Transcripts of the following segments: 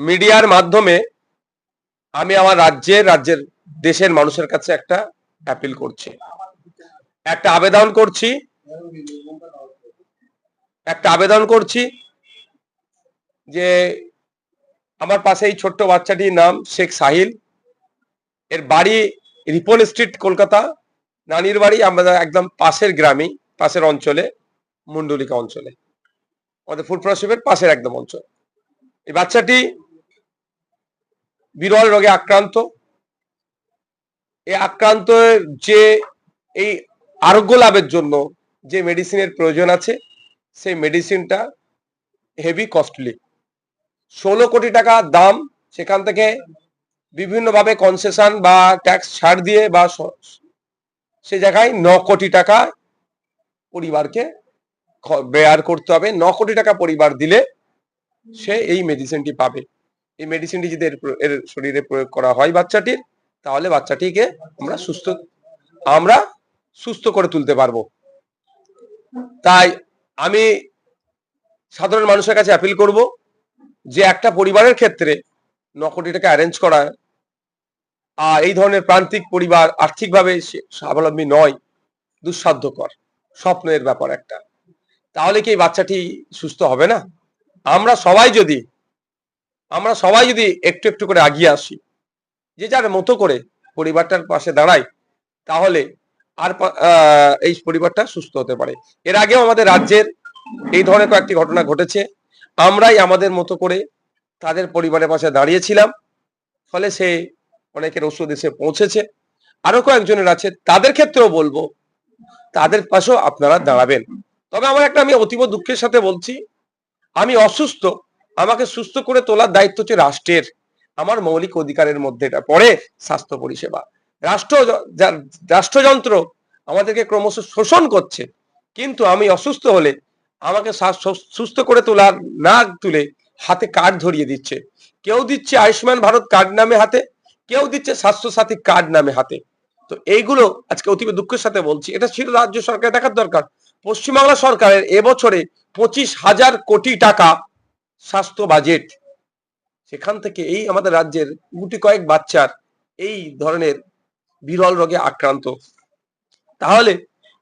মিডিয়ার মাধ্যমে আমি আমার রাজ্যের রাজ্যের দেশের মানুষের কাছে একটা অ্যাপিল করছি। একটা আবেদন করছি। একটা আবেদন করছি যে আমার পাশে এই ছোট্ট বাচ্চাটির নাম শেখ সাহিল। এর বাড়ি রিপন স্ট্রিট, কলকাতা। নানির বাড়ি আমাদের একদম পাশের গ্রামে পাশের অঞ্চলে, মুন্ডলিকা অঞ্চলে। আমাদের ফুটপ্রসবের পাশের একদম অঞ্চল। এই বাচ্চাটি বিরল রোগে আক্রান্ত। এই আক্রান্ত যে এই আরোগ্য লাভের জন্য যে মেডিসিনের প্রয়োজন আছে, সেই মেডিসিনটা হেভি কস্টলি ষোলো কোটি টাকা দাম, সেখান থেকে বিভিন্নভাবে কনসেশন বা ট্যাক্স ছাড় দিয়ে বা সে জায়গায় ন কোটি টাকা পরিবারকে বেয়ার করতে হবে। ন কোটি টাকা পরিবার দিলে সে এই মেডিসিনটি পাবে। এই মেডিসিনটি যদি এর শরীরে প্রয়োগ করা হয় বাচ্চাটির, তাহলে বাচ্চাটিকে আমরা সুস্থ আমরা সুস্থ করে তুলতে পারব। তাই আমি সাধারণ মানুষের কাছে অ্যাপিল করব যে একটা পরিবারের ক্ষেত্রে ন কোটি টাকা অ্যারেঞ্জ করা, আর এই ধরনের প্রান্তিক পরিবার আর্থিকভাবে স্বাবলম্বী নয়, দুঃসাধ্যকর, স্বপ্নের ব্যাপার একটা। তাহলে কি এই বাচ্চাটি সুস্থ হবে না? আমরা সবাই যদি আমরা সবাই যদি একটু একটু করে আগিয়ে আসি, যে যার মতো করে পরিবারটার পাশে দাঁড়াই, তাহলে আর এই পরিবারটা সুস্থ হতে পারে। এর আগেও আমাদের রাজ্যের এই ধরনের কয়েকটি ঘটনা ঘটেছে। আমরাই আমাদের মতো করে তাদের পরিবারের পাশে দাঁড়িয়েছিলাম, ফলে সে অনেকের ওষুধ এসে পৌঁছেছে। আরও কয়েকজনের আছে, তাদের ক্ষেত্রেও বলব, তাদের পাশেও আপনারা দাঁড়াবেন। তবে আমার একটা আমি অতীব দুঃখের সাথে বলছি, আমি অসুস্থ আমাকে সুস্থ করে তোলার দায়িত্ব হচ্ছে রাষ্ট্রের, আমার মৌলিক অধিকারের মধ্যে। এটা পড়ে স্বাস্থ্য পরিষেবা। রাষ্ট্র রাষ্ট্রযন্ত্র আমাদেরকে ক্রমশ শোষণ করছে। কিন্তু আমি অসুস্থ হলে আমাকে সুস্থ করে তোলার না তুলে হাতে কার্ড ধরিয়ে দিচ্ছে। কেউ দিচ্ছে আয়ুষ্মান ভারত কার্ড নামে হাতে, কেউ দিচ্ছে স্বাস্থ্য সাথী কার্ড নামে হাতে। তো এইগুলো আজকে অতীব দুঃখের সাথে বলছি। এটা ছিল রাজ্য সরকার দেখার দরকার। পশ্চিমবাংলা সরকারের এবছরে পঁচিশ হাজার কোটি টাকা স্বাস্থ্য বাজেট সেখান থেকে এই আমাদের রাজ্যের গুটি কয়েক বাচ্চার এই ধরনের বিরল রোগে আক্রান্ত। তাহলে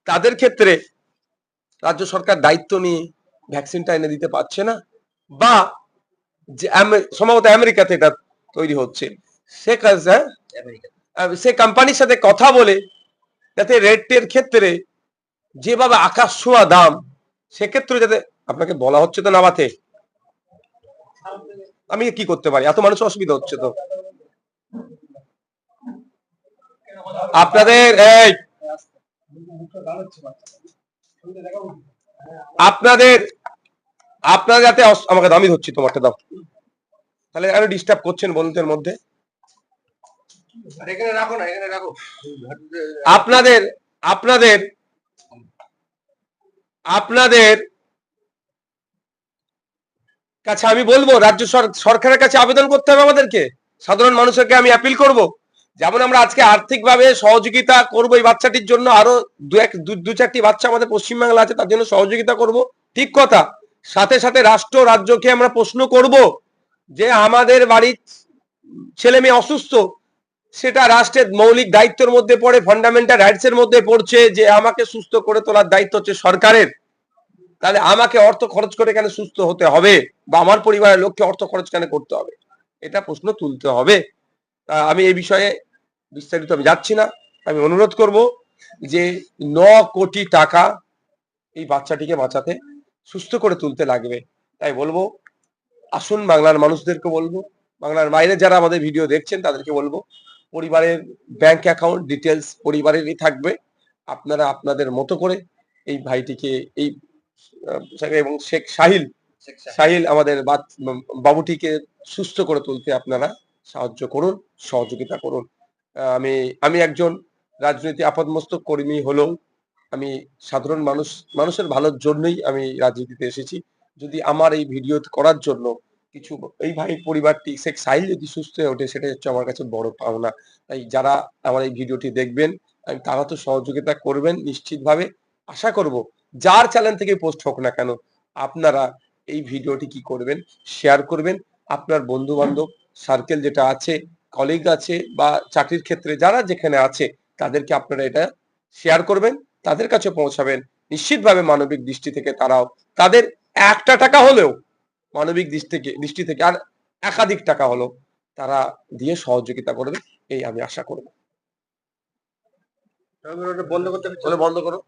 তাদের ক্ষেত্রে রাজ্য সরকার দায়িত্ব নিয়ে ভ্যাকসিনটা এনে দিতে পারছে না বা যে আমের- সম্ভবত আমেরিকাতে এটা তৈরি হচ্ছে। সে কাজ হ্যাঁ? সে কোম্পানির সাথে কথা বলে যাতে রেটের ক্ষেত্রে যেভাবে আকাশ ছোঁয়া দাম সেক্ষেত্রে যাতে আপনাকে বলা হচ্ছে তো নামাতে। আমি কি করতে পারি? এত মানুষ অসুবিধা হচ্ছে তো। আপনাদের, এই! আপনাদের আপনাদের যাতে আমাকে দামি ধরছি তোমারটা, দাও। তাহলে আরও ডিস্টার্ব করছেন বন্ধুদের মধ্যে। আপনাদের আপনাদের আপনাদের কাছে আমি বলব, রাজ্য সরকারের কাছে আবেদন করতে হবে আমাদেরকে। সাধারণ মানুষকে আমি অ্যাপিল করব। যেমন আমরা আজকে আর্থিকভাবে সহযোগিতা করব এই বাচ্চাটির জন্য, আরও দু এক দু- চারটি বাচ্চা আমাদের পশ্চিমবাংলা আছে, তার জন্য সহযোগিতা করব। ঠিক কথা। সাথে সাথে রাষ্ট্র রাজ্যকে আমরা প্রশ্ন করব যে, আমাদের বাড়ির ছেলে মেয়ে অসুস্থ, সেটা রাষ্ট্রের মৌলিক দায়িত্বের মধ্যে পড়ে ফান্ডামেন্টাল রাইটস এর মধ্যে পড়ছে যে, আমাকে সুস্থ করে তোলার দায়িত্ব হচ্ছে সরকারের। তাহলে আমাকে অর্থ খরচ করে কেন সুস্থ হতে হবে। বা আমার পরিবারের লোককে অর্থ খরচ কেন করতে হবে? এটা প্রশ্ন তুলতে হবে। তা আমি এই বিষয়ে বিস্তারিত আমি যাচ্ছি না। আমি অনুরোধ করব যে ন কোটি টাকা এই বাচ্চাটিকে বাঁচাতে, সুস্থ করে তুলতে লাগবে। তাই বলব, আসুন বাংলার মানুষদেরকে বলব, বাংলার বাইরে যারা আমাদের ভিডিও দেখছেন তাদেরকে বলব, পরিবারের ব্যাংক অ্যাকাউন্ট ডিটেলস পরিবারেরই থাকবে। আপনারা আপনাদের মতো করে এই ভাইটিকে, এই এবং শেখ সাহিল সাহিল আমাদের বাবুটিকে সুস্থ করে তুলতে আপনারা সাহায্য করুন, সহযোগিতা করুন। আমি আমি একজন রাজনীতি আপাদমস্তক কর্মী হলেও আমি সাধারণ মানুষ, মানুষের ভালোর জন্যই আমি রাজনীতিতে এসেছি। যদি আমার এই ভিডিও করার জন্য কিছু, এই ভাই পরিবারটি, শেখ সাহিল যদি সুস্থ হয়ে ওঠে সেটা হচ্ছে আমার কাছে বড় পাওনা। তাই যারা আমার এই ভিডিওটি দেখবেন তারা তো সহযোগিতা করবেন নিশ্চিতভাবে। আশা করব, যার চ্যানেল থেকে পোস্ট হোক না কেন, আপনারা এই ভিডিওটি কি করবেন শেয়ার করবেন আপনার বন্ধু বান্ধব সার্কেল যেটা আছে কলিগ আছে বা চাকরির ক্ষেত্রে যারা যেখানে আছে তাদেরকে আপনারা এটা শেয়ার করবেন তাদের কাছে পৌঁছাবেন। নিশ্চিতভাবে মানবিক দৃষ্টি থেকে তারাও তাদের একটা টাকা হলেও মানবিক দৃষ্টি থেকে দৃষ্টি থেকে আর একাধিক টাকা হলো তারা দিয়ে সহযোগিতা করবে এই আমি আশা করব। বন্ধ করতে বন্ধ করো।